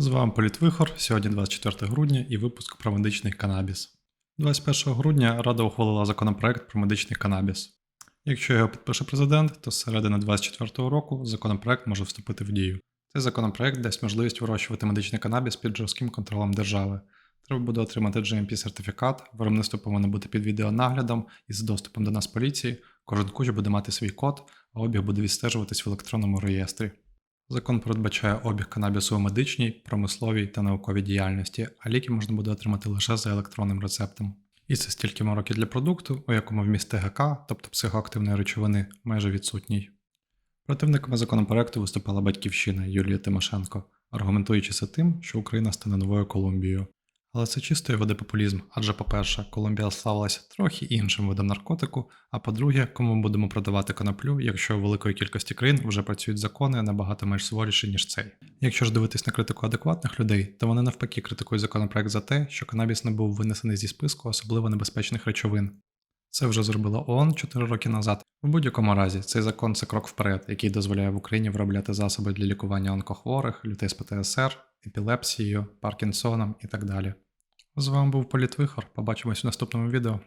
З вами Політвихор, сьогодні 24 грудня і випуск про медичний канабіс. 21 грудня Рада ухвалила законопроект про медичний канабіс. Якщо його підпише президент, то з середини 2024 року законопроект може вступити в дію. Цей законопроект дасть можливість вирощувати медичний канабіс під жорстким контролем держави. Треба буде отримати GMP-сертифікат, виробництво повинно бути під відеонаглядом і з доступом до нас поліції, кожен куч буде мати свій код, а обіг буде відстежуватись в електронному реєстрі. Закон передбачає обіг канабісу у медичній, промисловій та науковій діяльності, а ліки можна буде отримати лише за електронним рецептом. І це стільки мороки для продукту, у якому вміст ТГК, тобто психоактивної речовини, майже відсутній. Противниками законопроекту виступала батьківщина Юлія Тимошенко, аргументуючи це тим, що Україна стане новою Колумбією. Але це чистої води популізм, адже, по-перше, Колумбія славилася трохи іншим видом наркотику, а по-друге, кому будемо продавати коноплю, якщо у великої кількості країн вже працюють закони набагато менш суворіші, ніж цей. Якщо ж дивитись на критику адекватних людей, то вони навпаки критикують законопроект за те, що канабіс не був винесений зі списку особливо небезпечних речовин. Це вже зробила ООН 4 роки назад. В будь-якому разі, цей закон це крок вперед, який дозволяє в Україні виробляти засоби для лікування онкохворих, людей з ПТСР, епілепсією, Паркінсоном і так далі. З вами був Політвихор. Побачимось в наступному відео.